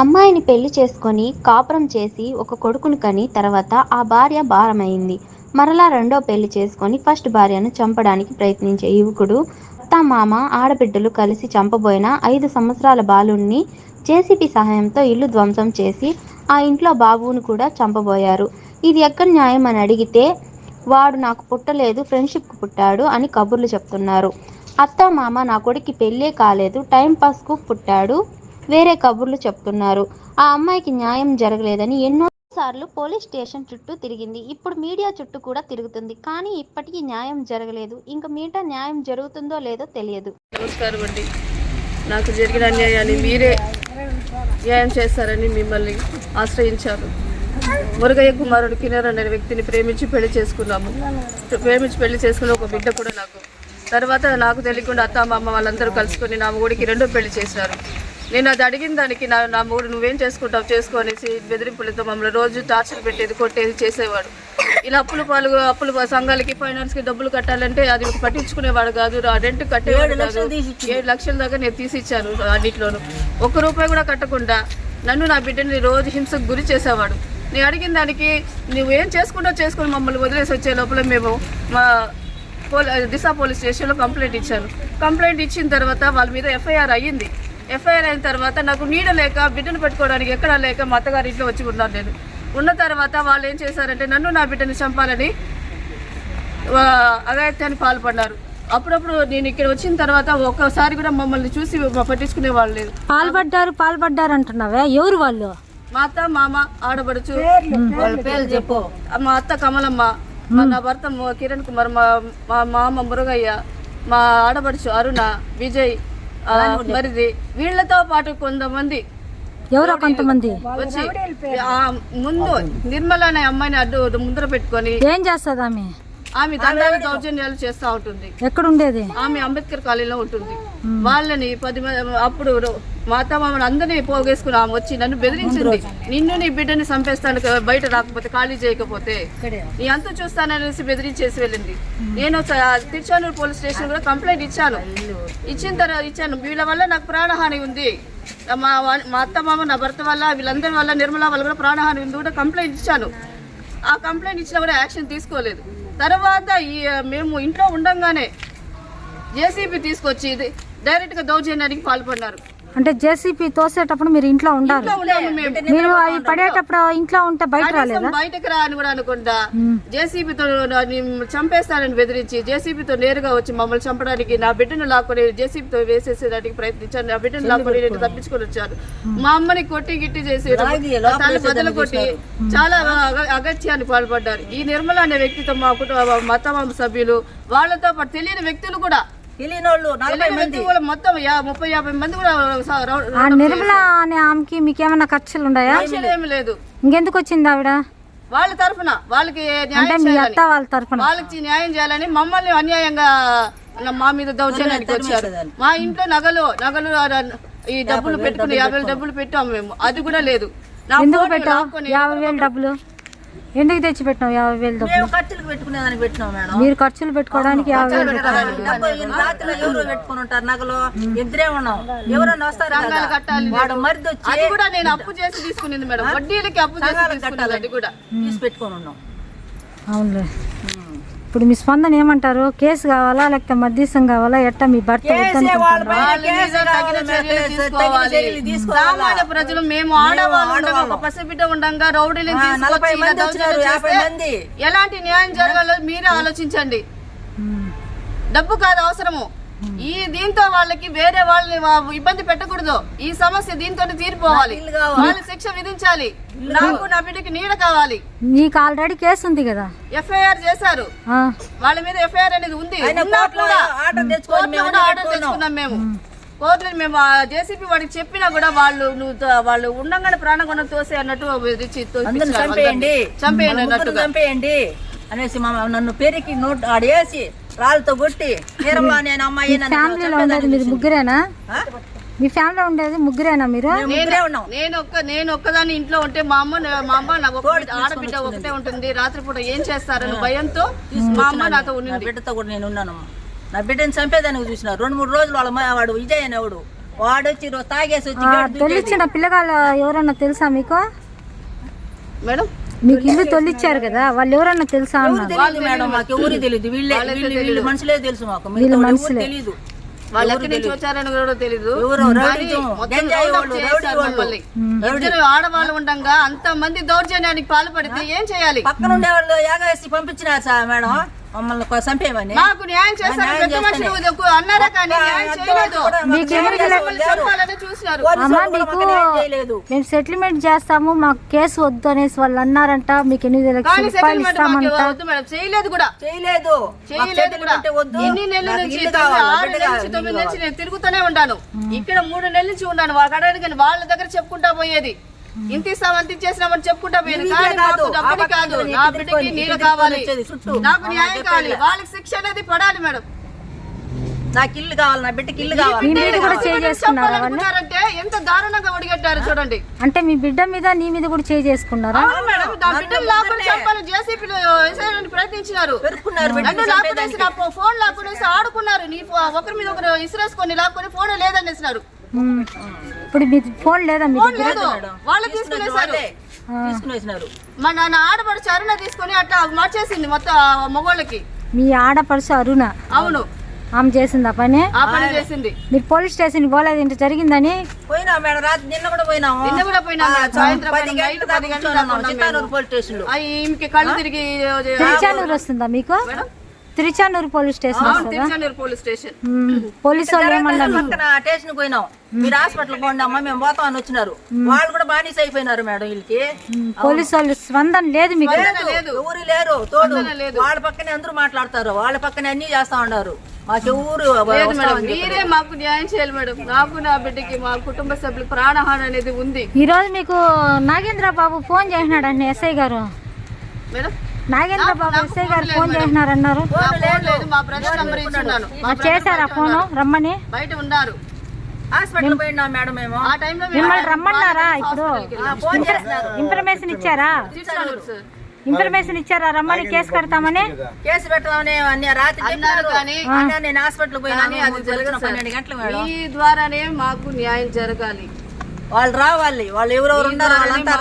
అమ్మాయిని పెళ్ళి చేసుకొని కాపురం చేసి ఒక కొడుకుని కని తర్వాత ఆ భార్య భారమైంది. మరలా రెండో పెళ్ళి చేసుకొని ఫస్ట్ భార్యను చంపడానికి ప్రయత్నించే యువకుడు అత్తామామ, ఆడబిడ్డలు కలిసి చంపబోయిన ఐదు సంవత్సరాల బాలుణ్ణి జేసీబీ సహాయంతో ఇల్లు ధ్వంసం చేసి ఆ ఇంట్లో బాబును కూడా చంపబోయారు. ఇది ఎక్కడి న్యాయం అని అడిగితే వాడు నాకు పుట్టలేదు ఫ్రెండ్షిప్కు పుట్టాడు అని కబుర్లు చెప్తున్నారు. అత్త మామ నా కొడుక్కి పెళ్ళే కాలేదు టైంపాస్కు పుట్టాడు వేరే కబుర్లు చెప్తున్నారు. ఆ అమ్మాయికి న్యాయం జరగలేదని ఎన్నో సార్లు పోలీస్ స్టేషన్ చుట్టూ తిరిగింది. ఇప్పుడు మీడియా చుట్టూ కూడా తిరుగుతుంది. కానీ ఇప్పటికీ న్యాయం జరగలేదు. ఇంకా మీట న్యాయం జరుగుతుందో లేదో తెలియదు. నమస్కారం అండి నాకు జరిగిన అన్యాయాన్ని మీరే న్యాయం చేస్తారని మిమ్మల్ని ఆశ్రయించారు మురుగయ్య కుమారుడు కిన్నర్ అనే వ్యక్తిని ప్రేమించి పెళ్ళి చేసుకున్నాము ప్రేమించి పెళ్ళి చేసుకున్న ఒక బిడ్డ కూడా నాకు తర్వాత నాకు తెలియకుండా అత్త మామ వాళ్ళందరూ కలుసుకొని నా మొగుడికి రెండో పెళ్ళి చేశారు నేను అది అడిగిన దానికి నా నా మూడు నువ్వేం చేసుకుంటావు చేసుకో అనేసి బెదిరింపులతో మమ్మల్ని రోజు టార్చర్ పెట్టేది కొట్టేది చేసేవాడు. ఇలా అప్పులు పాలు అప్పులు సంఘాలకి ఫైనాన్స్కి డబ్బులు కట్టాలంటే అది పట్టించుకునేవాడు కాదు. ఆ రెంట్ కట్టేవాడు కాదు. ఏడు లక్షల దాకా నేను తీసి ఇచ్చాను అన్నిట్లోనూ ఒక్క రూపాయి కూడా కట్టకుండా నన్ను నా బిడ్డని రోజు హింసకు గురి చేసేవాడు. నేను అడిగిన దానికి నువ్వేం చేసుకుంటావు చేసుకుని మమ్మల్ని వదిలేసి వచ్చే లోపల మేము మా పోల్ దిశా పోలీస్ స్టేషన్లో కంప్లైంట్ ఇచ్చాను. కంప్లైంట్ ఇచ్చిన తర్వాత వాళ్ళ మీద ఎఫ్ఐఆర్ అయ్యింది. ఎఫ్ఐఆర్ అయిన తర్వాత నాకు నీడ లేక బిడ్డను పెట్టుకోవడానికి ఎక్కడా లేక మా అత్తగారి ఇంట్లో వచ్చి ఉన్నాను నేను. ఉన్న తర్వాత వాళ్ళు ఏం చేశారంటే నన్ను నా బిడ్డని చంపాలని అఘాయిత్యానికి పాల్పడ్డారు. అప్పుడప్పుడు నేను ఇక్కడ వచ్చిన తర్వాత ఒక్కసారి కూడా మమ్మల్ని చూసి పట్టించుకునే వాళ్ళు లేదు. పాల్పడ్డారు పాల్పడ్డారు అంటున్నావే ఎవరు వాళ్ళు? మా అత్త మామ ఆడబడుచు వాళ్ళ పేర్లు చెప్పు. మా అత్త కమలమ్మ నా భర్త కిరణ్ కుమార్ మా మా మామ మురుగయ్య మా ఆడబడుచు అరుణ విజయ్ ఆ, మరిది. వీళ్ళతో పాటు కొంతమంది ఎవరో కొంతమంది? వచ్చి ఆ ముందు నిర్మల అనే అమ్మాయిని అడ్డు ముందర పెట్టుకొని ఏం చేస్తుంది ఆమె? ఆమె దండాలు దౌర్జన్యాలు చేస్తూ ఉంటుంది. ఎక్కడ ఉండేది ఆమె అంబేద్కర్ కాలనీలో ఉంటుంది. వాళ్ళని పది మంది అప్పుడు మా అత్త మామని అందరినీ పోగేసుకుని ఆమె వచ్చి నన్ను బెదిరించింది. నిన్ను నీ బిడ్డని చంపేస్తాను కదా, బయట రాకపోతే ఖాళీ చేయకపోతే. నీ అంత చూస్తాననేసి బెదిరించేసి వెళ్ళింది. నేను తిరుచానూరు పోలీస్ స్టేషన్ కూడా కంప్లైంట్ ఇచ్చాను. ఇచ్చిన తర్వాత ఇచ్చాను. వీళ్ళ వల్ల నాకు ప్రాణహాని ఉంది. మా మా అత్త మామ నా భర్త వల్ల వీళ్ళందరి వల్ల నిర్మల వల్ల కూడా ప్రాణహాని ఉంది కూడా కంప్లైంట్ ఇచ్చాను. ఆ కంప్లైంట్ ఇచ్చినా కూడా యాక్షన్ తీసుకోలేదు. తర్వాత ఈ మేము ఇంట్లో ఉండంగానే జేసీబీ తీసుకొచ్చి ఇది దౌర్జన్యానికి పాల్పడినారు అంటే జేసీపీ తోసేటప్పుడు మీరు ఇంట్లో ఉండాలి. మీరు అవి పడేటప్పుడు ఇంట్లో ఉంటే బయట రాలేదా? బయటకు రా అని కూడా అనుకుంటా. జేసీబీతో చంపేస్తానని బెదిరించి జేసీబీతో నేరుగా వచ్చి మమ్మల్ని చంపడానికి నా బిడ్డను లాక్కొని జేసీబీతో వేసేసేదానికి ప్రయత్నించాను. నా బిడ్డను లాక్కొని నేను తప్పించుకొని వచ్చాను మా అమ్మని కొట్టి గిట్టి చేసి తల బదులు కొట్టి చాలా అగ- అగత్యాన్ని పాల్పడ్డారు. ఈ నిర్మల అనే వ్యక్తితో మా కుటుంబ మత సభ్యులు వాళ్ళతో పాటు తెలియని వ్యక్తులు కూడా తెలియనోళ్ళు కూడా మొత్తం యా- ముప్పై యాభై మంది కూడా ఆ నిర్మల అనే ఆమెకి మీకు ఏమైనా ఖర్చులు ఉన్నాయా ఏమీ లేదు. ఇంకెందుకు వచ్చింది ఆవిడ? వాళ్ళ తరఫున వాళ్ళకి అంటే న్యాయం మీ చేయాలని. అత్త వాళ్ళ తరఫున. వాళ్ళకి న్యాయం చేయాలని మమ్మల్ని అన్యాయంగా మా మీద దౌర్జన్యానికి వచ్చారు. మా ఇంట్లో నగలు నగలు ఈ డబ్బులు పెట్టుకుని యాభై డబ్బులు పెట్టాము మేము. అది కూడా లేదు. యాభై వేలు డబ్బులు? ఎందుకు తెచ్చి పెట్టినావు యాభై వేలు డబ్బులు? మేము ఖర్చులకు పెట్టుకునేదానికి పెట్టినాం మేడం. మీరు ఖర్చులు పెట్టుకోవడానికి యాభై వేలు ఈ రాత్రిలో ఎవరు పెట్టుకుని ఉంటారు నగలు ఇద్దరే ఉన్నాం. ఎవరన్నా వస్తారు కదా. కట్టాలి వాడు మరిది వచ్చి అది కూడా నేను అప్పు చేసి తీసుకునేది మేడం. వడ్డీలకి అప్పు చేసి తీసుకున్నది అది కూడా. తీసి పెట్టుకొని ఉన్నాం. అవునులే. ఇప్పుడు మీ స్పందన ఏమంటారు? కేసు కావాలా లేకపోతే మధ్యస్థం కావాలా? ఎట్టా మీ భర్త సామాన్య ప్రజలు మేము ఆడవాళ్ళు ఉండగా ఒక పసిబిడ్డ ఎలాంటి న్యాయం జరగాలో మీరే ఆలోచించండి. డబ్బు కాదు అవసరము. ఈ దీంతో వాళ్ళకి వేరే వాళ్ళని ఇబ్బంది పెట్టకూడదు. ఈ సమస్య దీంతో తీరిపోవాలి. వాళ్ళు శిక్ష విధించాలి. నాకు నా బిడ్డకి నీడ కావాలి. నీకు ఆల్రెడీ కేసు ఉంది కదా. ఎఫ్ఐఆర్ చేశారు. ఆ. వాళ్ళ మీద ఎఫ్ఐఆర్ అనేది ఉంది. ఆర్డర్ తెచ్చుకున్నాం మేము. కోర్టులో మేము జేసీపీ వాడికి చెప్పినా కూడా వాళ్ళు నువ్వు వాళ్ళు ఉండంగానే ప్రాణగుణం తోసే అన్నట్టు. చంపేయండి. చంపేయండి చంపేయండి. అనేసి మా నన్ను పెరికి నోట్ ఆడేసి రాళ్ళతో కొట్టి నీరమ్మ నేను అమ్మాయి నన్ను ఫ్యామిలీలో ఉండేది మీరు ముగ్గురేనా? మీ ఫ్యామిలీలో ఉండేది ముగ్గురేనా మీరు? ముగ్గురే ఉన్నాం. నేను ఒక్క నేను ఒక్కదాన్ని ఇంట్లో ఉంటే మా అమ్మ మా అమ్మ నా ఒక్క బిడ్డ- ఆడబిడ్డ ఒకటే ఉంటుంది. రాత్రిపూట ఏం చేస్తారని భయంతో మా అమ్మ నాతో నా ఉండింది. బిడ్డతో కూడా నేను ఉన్నాను నా బిడ్డని చంపేదానికి చూసిన. రెండు మూడు రోజులు వాళ్ళ వాడు విజయ్ అనేవాడు వాడు వచ్చి తాగేసి వచ్చి పిల్లగాళ్ళు ఎవరన్నా తెలుసా మీకు? మేడం? మీకు ఇల్లు తొలిచ్చారు కదా వాళ్ళు ఎవరన్నా తెలుసా మేడం మాకు ఎవరు తెలియదు. వీళ్ళే వీళ్ళు వీళ్ళు మనుషులే తెలుసు మాకు. వాళ్ళు తెలియదు వాళ్ళు ఎక్కడి నుంచి వచ్చారని కూడా ఆడవాళ్ళు ఉండగా అంత మంది దౌర్జన్యానికి పాల్పడితే ఏం చేయాలి? పక్కన ఉండే వాళ్ళు యాగేసి పంపించినారు సార్ మేడం. మమ్మల్ని మాకు న్యాయం పెద్ద. మనుషులు అన్నారా కానీ న్యాయం చేయలేదు. మీకు ఎవరు మమ్మల్ని చంపాలని చూసినారు? అమ్మా మీకు మేము సెటిల్మెంట్ చేస్తాము మాకు కేసు వద్దు అనేసి వాళ్ళు అన్నారంట. మీకు ఎనిమిది లక్షల కానీ రూపాయలు సెటిల్మెంట్ మాకు ఇస్తామంట. వద్దు మేడం. చేయలేదు కూడా. చేయలేదు. చేయలేదు కూడా. ఎన్ని నెలల నుంచి ఆరు నెలల నుంచి తొమ్మిది నుంచి నేను తిరుగుతూనే ఉన్నాను. ఇక్కడ మూడు నెలల నుంచి ఉన్నాను. వాళ్ళ దగ్గర చెప్పుకుంటా పోయేది. ఇంత ఇస్తాం అంత ఇచ్చేసినామని చెప్పుకుంటా పోయేది కానీ కాదు, నా బిడ్డకి నీకు నీళ్ళు కావాలి. వచ్చేది చుట్టూ. నాకు న్యాయం. కావాలి. వాళ్ళకి శిక్ష అనేది పడాలి మేడం. నాకు ఇల్లు కావాలి నా బిడ్డకి ఇల్లు కావాలి. మీ మీద కూడా చేయి చేసుకున్నారా వాళ్ళు? చంపాలనుకున్నారంటే ఎంత దారుణంగా ఒడిగట్టారు చూడండి. అంటే మీ బిడ్డ మీద నీ మీద కూడా చేయి చేసుకున్నారా? ప్రయత్నించినారు. ఫోన్ లాక్కునేసి ఆడుకున్నారు. నీ ఒకరి మీద ఒకరు ఇసిరేసుకొని లాక్కొని ఫోన్ లేదనేసినారు. ఇప్పుడు మీ ఫోన్ లేదా? మీ ఫోన్ దగ్గర లేదు. వాళ్ళు తీసుకునేసారు. వాళ్ళే తీసుకుని వేసినారు మా నాన్న ఆడబడి చరుణ తీసుకొని అట్లా మార్చేసింది మొత్తం ఆ మగవాళ్ళకి మీ ఆడపడుచు అరుణ. అవును. ఆమె చేసింది ఆ పని? ఆ పని చేసింది. మీరు పోలీస్ స్టేషన్ పోలేదు ఇంత జరిగిందని? పోయినా మేడం రాత్రి నిన్న కూడా పోయినాము నిన్న కూడా పోయినాం మేడం. సాయంత్రం పది పోయినాం. గంటల నైట్ పది గంటల చిత్తానూరు. పోలీస్ స్టేషన్లో ఆ, ఈమెకి కళ్ళు తిరిగి తిరుచానూరు వస్తుందా మీకు? తిరుచానూరు పోలీస్ స్టేషన్ అవును వస్తుందా? Tiruchanur police station. ఉమ్. పోలీసు వాళ్ళు ఏమన్నారు? మీకు? పక్కన స్టేషన్ పోయినాం. మీరు హాస్పిటల్ పోండి అమ్మా మేము పోతాం అని వచ్చినారు. వాళ్ళు కూడా బానిస అయిపోయినారు మేడం వీళ్ళకి. పోలీసు వాళ్ళు స్పందన లేదు మీకు? లేదు. ఎవరు లేరు. తోడు. లేదు. వాళ్ళ పక్కనే అందరూ మాట్లాడతారు. వాళ్ళ పక్కనే అన్ని చేస్తా ఉన్నారు. మాకు ఎవరు లేదు మేడం. మీరే మాకు న్యాయం చేయాలి మేడం. నాకు నా బిడ్డకి మా కుటుంబ సభ్యులకు ప్రాణహాని అనేది ఉంది. ఈ రోజు మీకు Nagendra Babu phone చేసినాడండి SI garu. Madam Nagendra Babu SI garu phone మా బ్రదర్ నంబర్ ఇచ్చున్నాను. మా ఆ, చేశారా ఫోను? రమ్మని. బయట ఉన్నారు. హాస్పిటల్ పోయినాం మేడం మేము? ఆ టైంలో మిమ్మల్ని రమ్మన్నారా ఇప్పుడు? ఇన్ఫర్మేషన్ ఇచ్చారా? ఇన్ఫర్మేషన్ ఇచ్చారా? రమ్మని కేసు కడతామని కేసు పెట్టమని అన్ని రాత్రి అన్నారు కానీ అన్నా నేను హాస్పిటల్ పోయినాను కానీ అది జరగదు పన్నెండు గంటలు మేడం. మీ ద్వారానే మాకు న్యాయం జరగాలి. వాళ్ళు రావాలి. వాళ్ళు ఎవరెవరు ఉన్నారో వాళ్ళంతా